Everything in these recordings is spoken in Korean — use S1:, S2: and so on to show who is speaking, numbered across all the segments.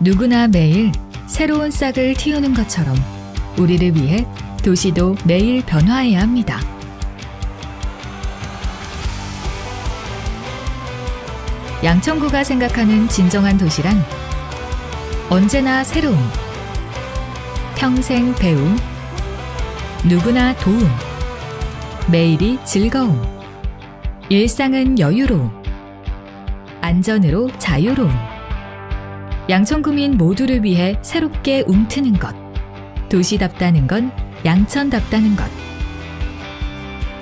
S1: 누구나 매일 새로운 싹을 틔우는 것처럼 우리를 위해 도시도 매일 변화해야 합니다. 양천구가 생각하는 진정한 도시란 언제나 새로움, 평생 배움, 누구나 도움, 매일이 즐거움, 일상은 여유로움, 안전으로 자유로움. 양천구민 모두를 위해 새롭게 움트는 것. 도시답다는 건 양천답다는 것.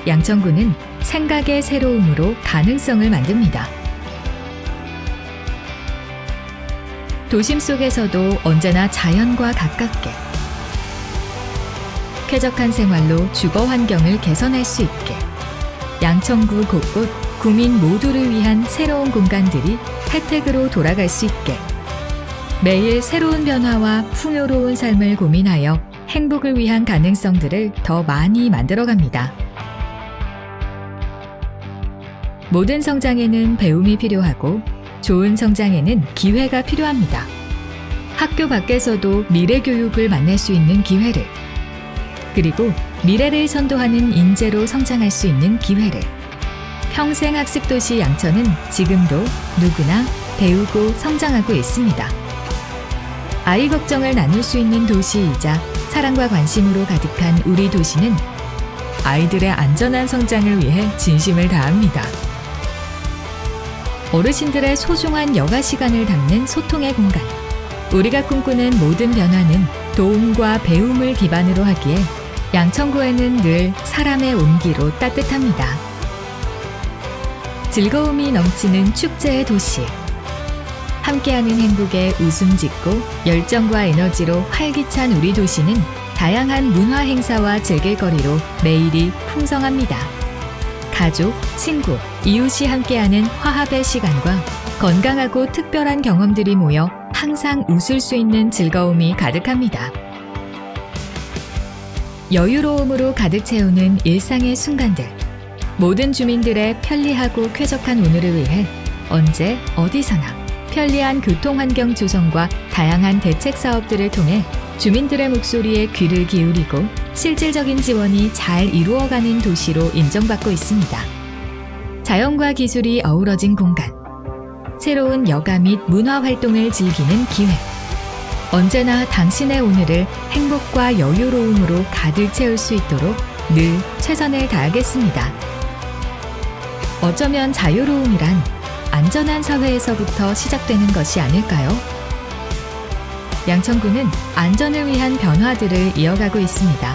S1: 양천구는 생각의 새로움으로 가능성을 만듭니다. 도심 속에서도 언제나 자연과 가깝게 쾌적한 생활로 주거 환경을 개선할 수 있게 양천구 곳곳 구민 모두를 위한 새로운 공간들이 혜택으로 돌아갈 수 있게 매일 새로운 변화와 풍요로운 삶을 고민하여 행복을 위한 가능성들을 더 많이 만들어갑니다. 모든 성장에는 배움이 필요하고 좋은 성장에는 기회가 필요합니다. 학교 밖에서도 미래 교육을 만날 수 있는 기회를 그리고 미래를 선도하는 인재로 성장할 수 있는 기회를 평생 학습 도시 양천은 지금도 누구나 배우고 성장하고 있습니다. 아이 걱정을 나눌 수 있는 도시이자 사랑과 관심으로 가득한 우리 도시는 아이들의 안전한 성장을 위해 진심을 다합니다. 어르신들의 소중한 여가 시간을 담는 소통의 공간. 우리가 꿈꾸는 모든 변화는 도움과 배움을 기반으로 하기에 양천구에는 늘 사람의 온기로 따뜻합니다. 즐거움이 넘치는 축제의 도시. 함께하는 행복에 웃음 짓고 열정과 에너지로 활기찬 우리 도시는 다양한 문화 행사와 즐길거리로 매일이 풍성합니다. 가족, 친구, 이웃이 함께하는 화합의 시간과 건강하고 특별한 경험들이 모여 항상 웃을 수 있는 즐거움이 가득합니다. 여유로움으로 가득 채우는 일상의 순간들. 모든 주민들의 편리하고 쾌적한 오늘을 위해 언제 어디서나 편리한 교통 환경 조성과 다양한 대책 사업들을 통해 주민들의 목소리에 귀를 기울이고 실질적인 지원이 잘 이루어가는 도시로 인정받고 있습니다. 자연과 기술이 어우러진 공간. 새로운 여가 및 문화 활동을 즐기는 기회. 언제나 당신의 오늘을 행복과 여유로움으로 가득 채울 수 있도록 늘 최선을 다하겠습니다. 어쩌면 자유로움이란 안전한 사회에서부터 시작되는 것이 아닐까요? 양천구는 안전을 위한 변화들을 이어가고 있습니다.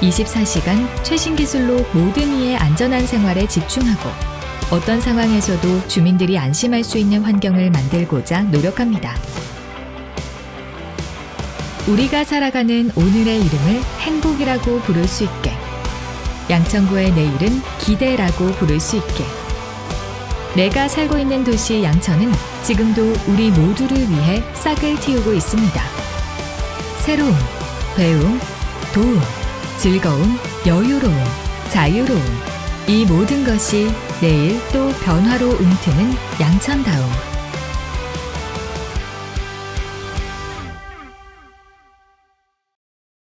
S1: 24시간 최신 기술로 모든 이의 안전한 생활에 집중하고 어떤 상황에서도 주민들이 안심할 수 있는 환경을 만들고자 노력합니다. 우리가 살아가는 오늘의 이름을 행복이라고 부를 수 있게 양천구의 내일은 기대라고 부를 수 있게 내가 살고 있는 도시 양천은 지금도 우리 모두를 위해 싹을 틔우고 있습니다. 새로움, 배움, 도움, 즐거움, 여유로움, 자유로움 이 모든 것이 내일 또 변화로 움트는 양천다움